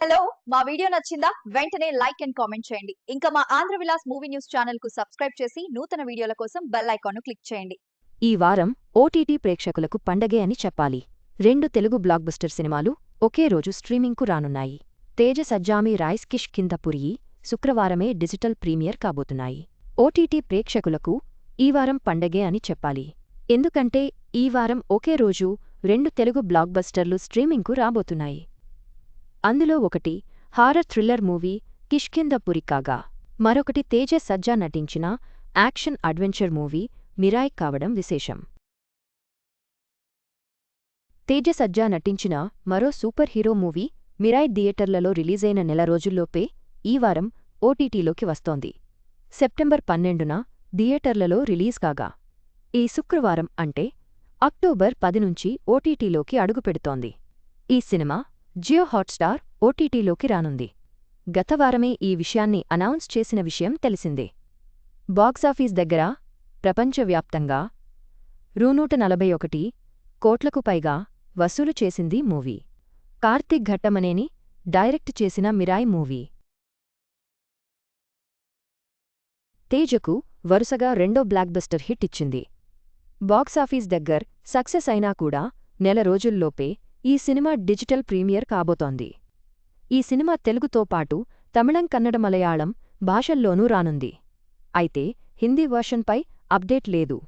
Hello మా video నచ్చిందా? వెంటనే లైక్ అండ్ కామెంట్ చేయండి. ఇంకా మా ఆంధ్ర విలాస్ మూవీ న్యూస్ ఛానల్కు సబ్స్క్రైబ్ చేసి నూతన వీడియోల కోసం బెల్ ఐకాన్ క్లిక్ చేయండి. ఈ వారం ఓటీటీ ప్రేక్షకులకు పండగే అని చెప్పాలి. రెండు తెలుగు బ్లాక్బస్టర్ సినిమాలు ఒకే రోజు స్ట్రీమింగ్కు రానున్నాయి. తేజ సజ్జామి రైస్ కిష్ కింద పురియి శుక్రవారమే డిజిటల్ ప్రీమియర్ కాబోతున్నాయి. ఓటీటీ ప్రేక్షకులకు ఈ వారం పండగే అని చెప్పాలి. ఎందుకంటే ఈ వారం ఒకే రోజు రెండు తెలుగు బ్లాక్బస్టర్లు స్ట్రీమింగ్కు రాబోతున్నాయి. అందులో ఒకటి హారర్ థ్రిల్లర్ మూవీ కిష్కిందపురి కాగా మరొకటి తేజ సజ్జా నటించిన యాక్షన్ అడ్వెంచర్ మూవీ మిరాయ్ కావడం విశేషం. తేజ సజ్జా నటించిన మరో సూపర్ హీరో మూవీ మిరాయ్ థియేటర్లలో రిలీజైన నెల రోజుల్లోపే ఈ వారం ఓటీటీలోకి వస్తోంది. సెప్టెంబర్ పన్నెండున థియేటర్లలో రిలీజ్ కాగా. ఈ శుక్రవారం అంటే అక్టోబర్ పది నుంచి ఓటీటీలోకి అడుగుపెడుతోంది. ఈ సినిమా జియో హాట్స్టార్ ఓటీటీలోకి రానుంది. గతవారమే ఈ విషయాన్ని అనౌన్స్ చేసిన విషయం తెలిసిందే. బాక్సాఫీస్ దగ్గర ప్రపంచవ్యాప్తంగా రూనూట నలభై ఒకటి కోట్లకు పైగా వసూలు చేసింది మూవీ. కార్తిక్ ఘట్టమనేని డైరెక్ట్ చేసిన మిరాయ్ మూవీ. తేజకు వరుసగా రెండో బ్లాక్బస్టర్ హిట్ ఇచ్చింది. బాక్సాఫీస్ దగ్గర్ సక్సెస్ అయినా కూడా నెల రోజుల్లోపే ఈ సినిమా డిజిటల్ ప్రీమియర్ కాబోతోంది. ఈ సినిమా తెలుగుతో పాటు తమిళం కన్నడ మలయాళం భాషల్లోనూ రానుంది. అయితే హిందీ వర్షన్పై అప్డేట్ లేదు.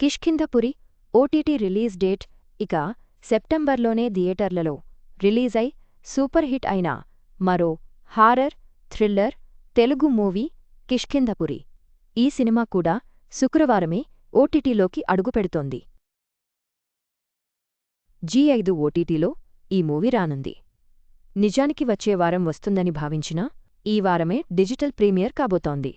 కిష్కింధపురి ఓటీటీ రిలీజ్ డేట్ ఇక సెప్టెంబర్లోనే థియేటర్లలో రిలీజ్ అయి సూపర్ హిట్ అయిన మరో horror thriller Telugu movie Kishkindhapuri. ఈ సినిమా కూడా శుక్రవారమే ఓటీటీలోకి అడుగుపెడుతోంది. జీ ఐదు ఓటీటీలో ఈ మూవీ రానుంది. నిజానికి వచ్చే వారం వస్తుందని భావించినా ఈ వారమే డిజిటల్ ప్రీమియర్ కాబోతోంది.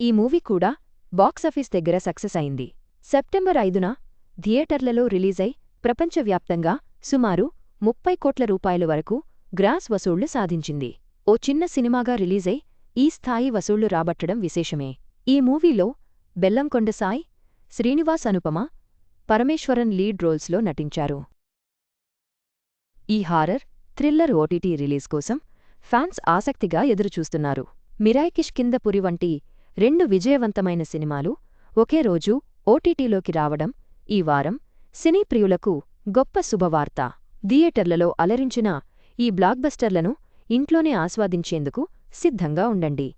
ఈ మూవీ కూడా బాక్సాఫీస్ దగ్గర సక్సెస్ అయింది. సెప్టెంబర్ ఐదున థియేటర్లలో రిలీజై ప్రపంచవ్యాప్తంగా సుమారు ముప్పై కోట్ల రూపాయల వరకు గ్రాస్ వసూళ్ళు సాధించింది. ఓ చిన్న సినిమాగా రిలీజై ఈ స్థాయి వసూళ్ళు రాబట్టడం విశేషమే. ఈ మూవీలో బెల్లంకొండ సాయ్ శ్రీనివాస్ అనుపమ పరమేశ్వరన్ లీడ్ రోల్స్లో నటించారు. ఈ హారర్ థ్రిల్లర్ ఓటీటీ రిలీజ్ కోసం ఫ్యాన్స్ ఆసక్తిగా ఎదురుచూస్తున్నారు. మిరాయికిష్ కిందపురి వంటి రెండు విజయవంతమైన సినిమాలు ఒకే రోజు ఓటీటీలోకి రావడం ఈ వారం సినీ ప్రియులకు గొప్ప శుభవార్త. థియేటర్లలో అలరించిన ఈ బ్లాక్బస్టర్లను ఇంట్లోనే ఆస్వాదించేందుకు సిద్ధంగా ఉండండి.